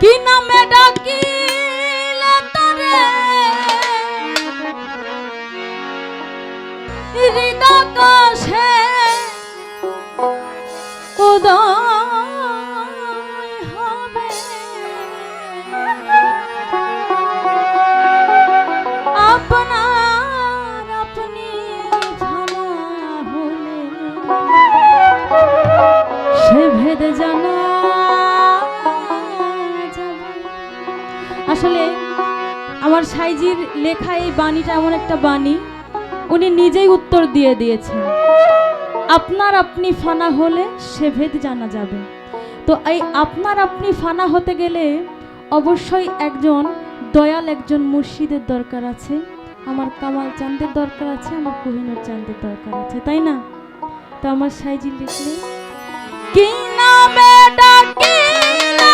কি নামে ডাকিলে তরে হৃদকাশে হবে। আপনার আপনি জানা হলে সে ভেদে জানা আসলে আমার সাইজির লেখা এই বাণীটা এমন একটা বাণী, উনি নিজেই উত্তর দিয়ে দিয়েছেন। আপনার আপনি ফানা হলে সে ভেদ জানা যাবে। তো এই আপনার আপনি ফানা হতে গেলে অবশ্যই একজন দয়াল, একজন মুর্শিদের দরকার আছে। আমার কামাল চাঁদের দরকার আছে, আমার কোহিনুর চাঁদের দরকার আছে, তাই না? তো আমার সাইজি লিখলে কি নামে ডাকিলা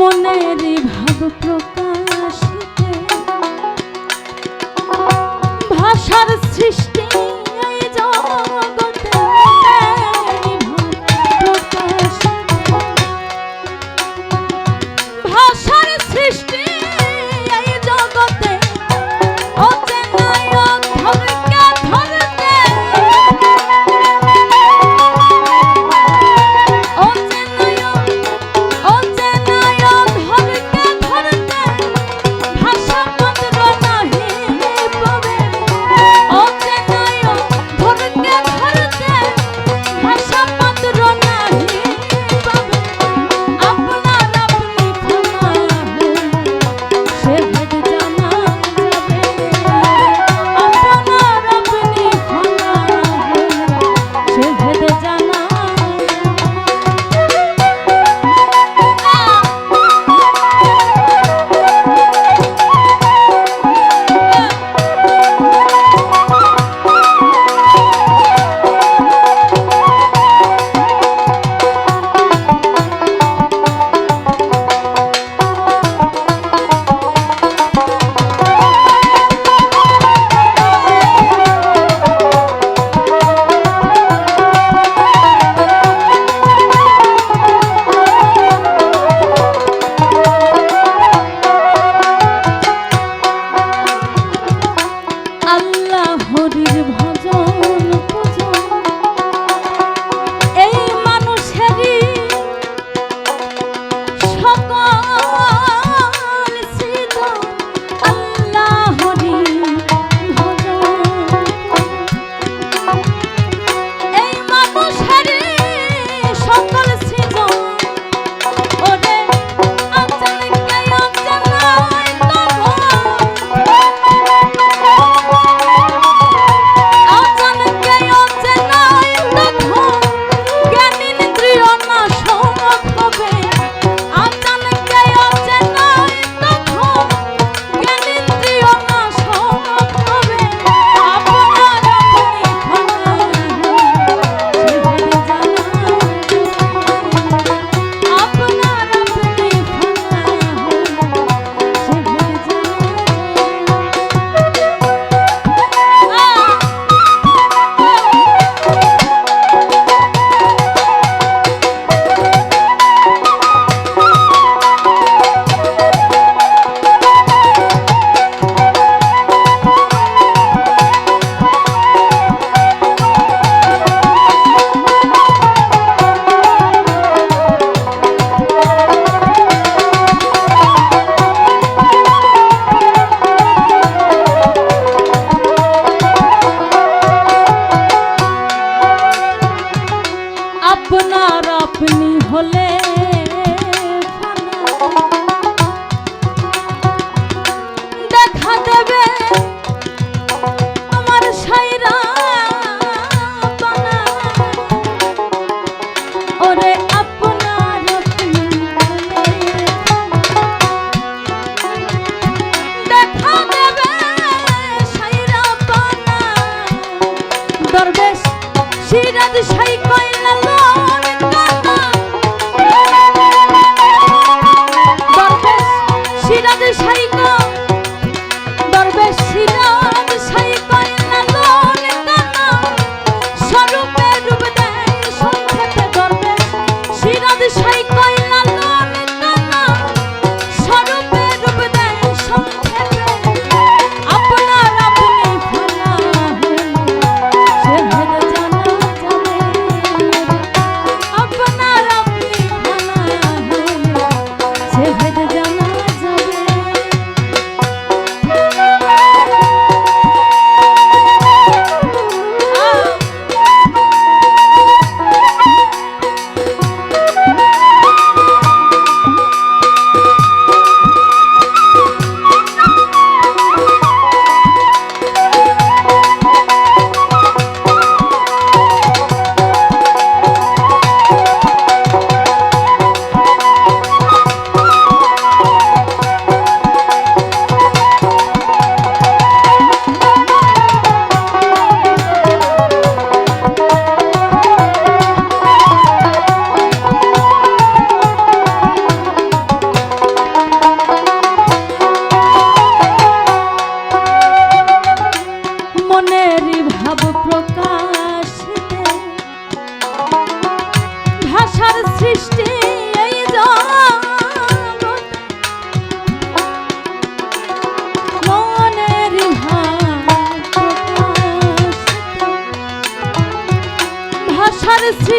মনের ভাব প্রকাশিতে ভাষার সৃষ্টি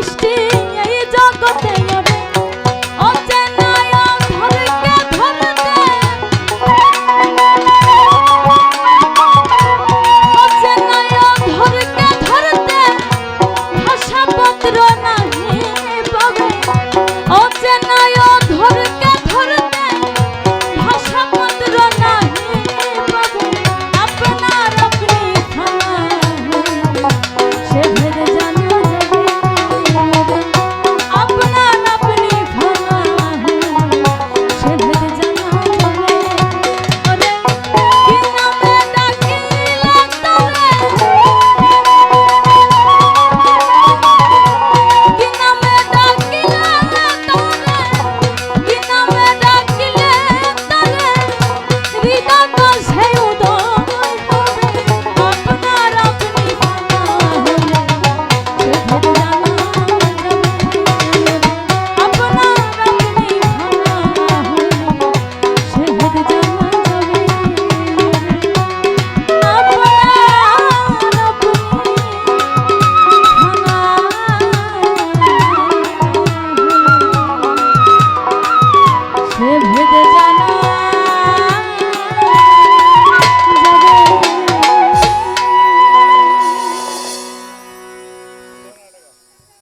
সৃষ্টি